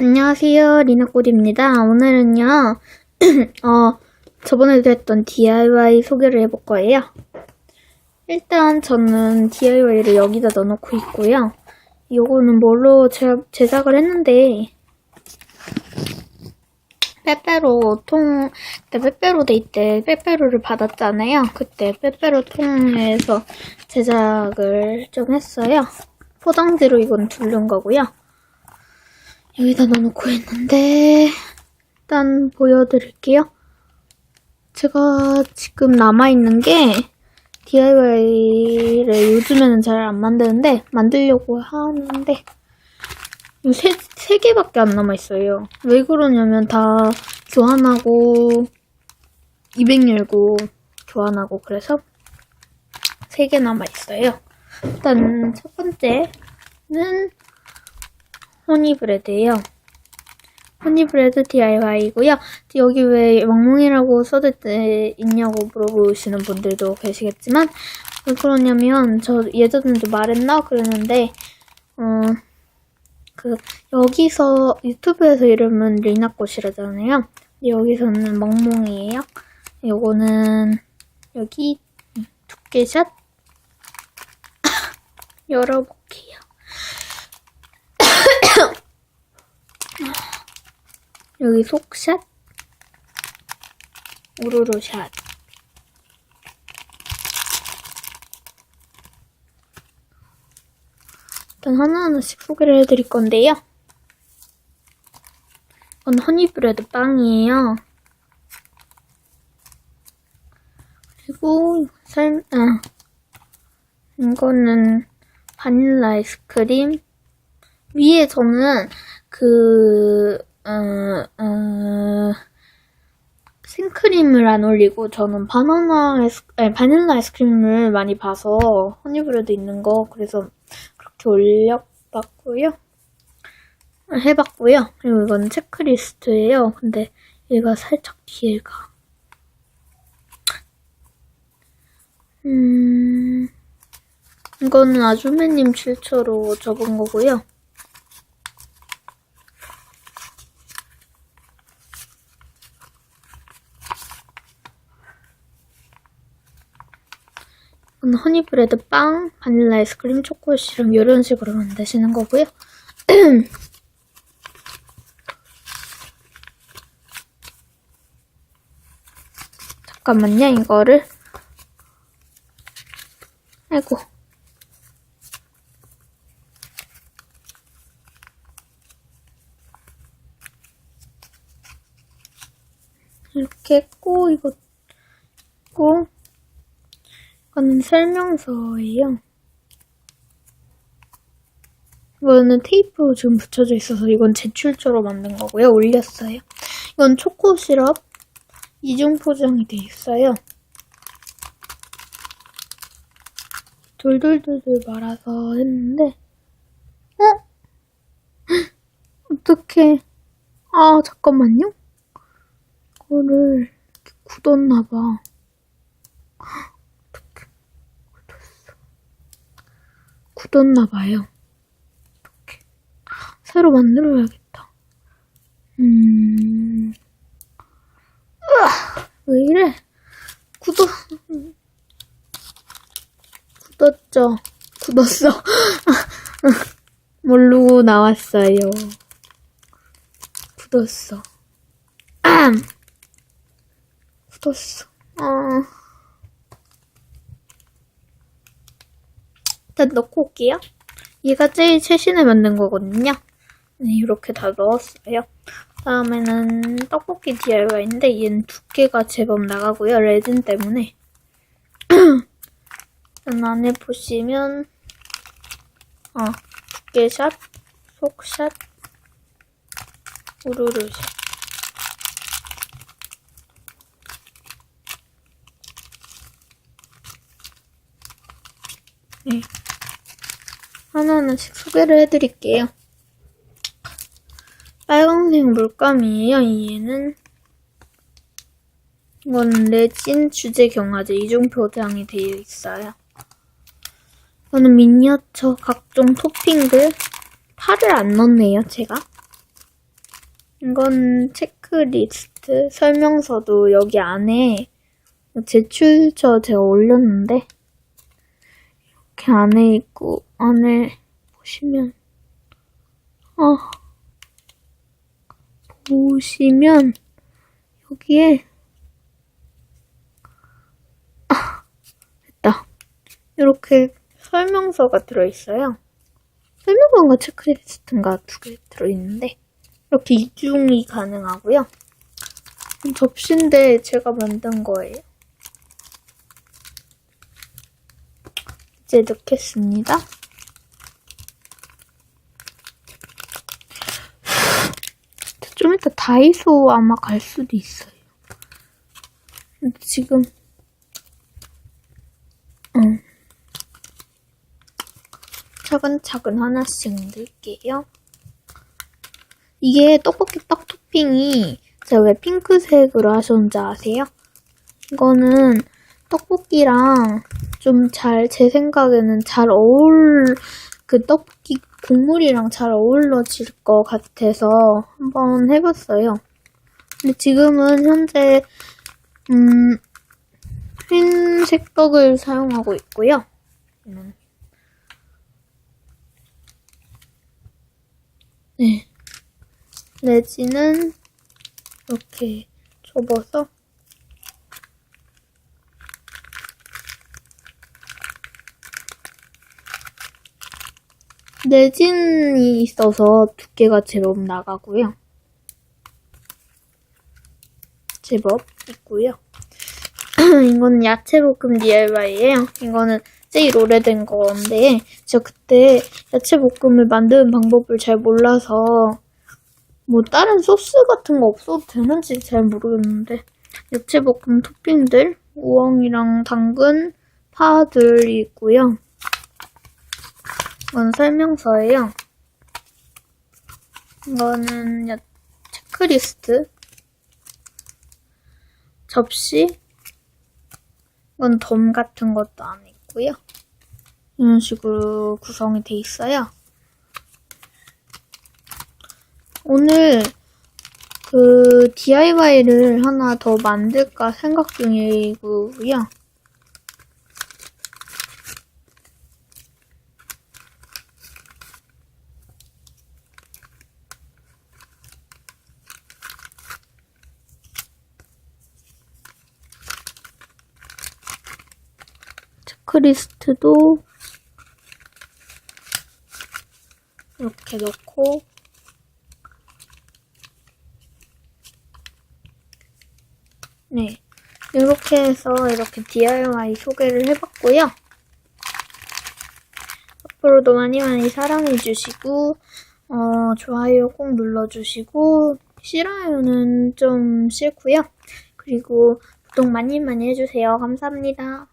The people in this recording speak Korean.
안녕하세요, 리나꽃입니다. 오늘은요, 어, 저번에도 했던 DIY 소개를 해볼 거예요. 일단 저는 DIY를 여기다 넣어놓고 있고요. 요거는 뭘로 제, 제작을 했는데, 빼빼로 통, 그때 빼빼로 데이 때 빼빼로를 받았잖아요. 그때 빼빼로 통에서 제작을 좀 했어요. 포장지로 이건 두른 거고요. 여기다 넣어놓고 있는데 일단 보여드릴게요. 제가 지금 남아있는 게 DIY를 요즘에는 잘 안 만드는데 만들려고 하는데 세, 세 개밖에 안 남아있어요. 왜 그러냐면 다 교환하고 200 열고 교환하고 그래서 세 개 남아있어요. 일단 첫 번째는 허니브레드예요. 허니브레드 DIY이고요. 여기 왜 멍멍이라고 때 있냐고 물어보시는 분들도 계시겠지만 왜 그러냐면 저 예전에도 말했나 그랬는데 어, 그 여기서 유튜브에서 이름은 리나꽃이라잖아요. 여기서는 멍멍이에요. 요거는 여기 두께샷 열어볼게요. 여기 속샷, 우르르샷. 일단 하나하나씩 소개를 해드릴 건데요. 이건 허니브레드 빵이에요. 그리고 살, 아, 이거는 바닐라 아이스크림. 위에 저는 그, 어, 어, 생크림을 안 올리고 저는 바나나 아이스, 아니, 바닐라 아이스크림을 많이 봐서 허니브레드 있는 거 그래서 그렇게 올려봤고요. 해봤고요. 그리고 이건 체크리스트예요. 근데 얘가 살짝 뒤에 가 음 이거는 아주매님 출처로 적은 거고요. 허니브레드 빵, 바닐라 아이스크림, 초코 시럽 이런 식으로 만드시는 거고요. 잠깐만요, 이거를. 아이고. 이렇게 했고, 이거, 있고, 이거는 설명서예요. 이거는 테이프로 지금 붙여져 있어서 이건 제출처로 만든 거고요. 올렸어요. 이건 초코 시럽 이중 포장이 돼 있어요. 돌돌돌돌 말아서 했는데, 어? 어떡해. 아, 잠깐만요. 이거를 이렇게 굳었나 봐. 어떡해. 굳었어. 굳었나봐요. 어떡해. 새로 만들어야겠다. 음, 으아, 왜 이래? 굳어. 굳었죠? 굳었어. 모르고 나왔어요. 굳었어. 아! 굳었어. 아. 일단 넣고 올게요. 얘가 제일 최신에 만든 거거든요. 네, 이렇게 다 넣었어요. 다음에는 떡볶이 DIY인데 얘는 두께가 제법 나가고요. 레진 때문에. 이 안에 보시면 어, 두께샷, 속샷, 우르르샷 네. 하나하나씩 소개를 해드릴게요. 빨강색 물감이에요. 얘는 이건 레진 주제 경화제 이중 표장이 되어 있어요. 이거는 미니어처 각종 토핑들 팔을 안 넣네요, 제가. 이건 체크리스트 설명서도 여기 안에 제출처 제가 올렸는데 이렇게 안에 있고 안에 보시면 아 보시면 여기에 아 됐다. 이렇게 설명서가 들어있어요. 설명서인가 체크리스트인가 두 개 들어있는데 이렇게 이중이 가능하고요. 접시인데 제가 만든 거예요. 이제 넣겠습니다 좀 이따 다이소 아마 갈 수도 있어요. 근데 지금, 응. 차근차근 하나씩 넣을게요. 이게 떡볶이 떡 토핑이 제가 왜 핑크색으로 하셨는지 아세요? 이거는 떡볶이랑 좀 잘, 제 생각에는 잘 어울, 그 떡볶이 국물이랑 잘 어울러질 것 같아서 한번 해봤어요. 근데 지금은 현재 음, 흰색 떡을 사용하고 있고요. 음. 네. 내지는 이렇게 접어서 내진이 있어서 두께가 제법 나가고요. 제법 있고요. 이거는 야채볶음 DIY예요. 이거는 제일 오래된 건데 제가 그때 야채볶음을 만드는 방법을 잘 몰라서 뭐 다른 소스 같은 거 없어도 되는지 잘 모르겠는데 야채볶음 토핑들 우엉이랑 당근, 파들이 있고요. 이건 설명서예요. 이거는 야- 체크리스트, 접시, 이건 덤 같은 것도 안에 있고요. 이런 식으로 구성이 돼 있어요. 오늘 그 DIY를 하나 더 만들까 생각 중이고요. 체크리스트도 이렇게 넣고 네 이렇게 해서 이렇게 DIY 소개를 해봤고요. 앞으로도 많이 많이 사랑해주시고 어, 좋아요 꼭 눌러주시고 싫어요는 좀 싫고요. 그리고 구독 많이 많이 해주세요. 감사합니다.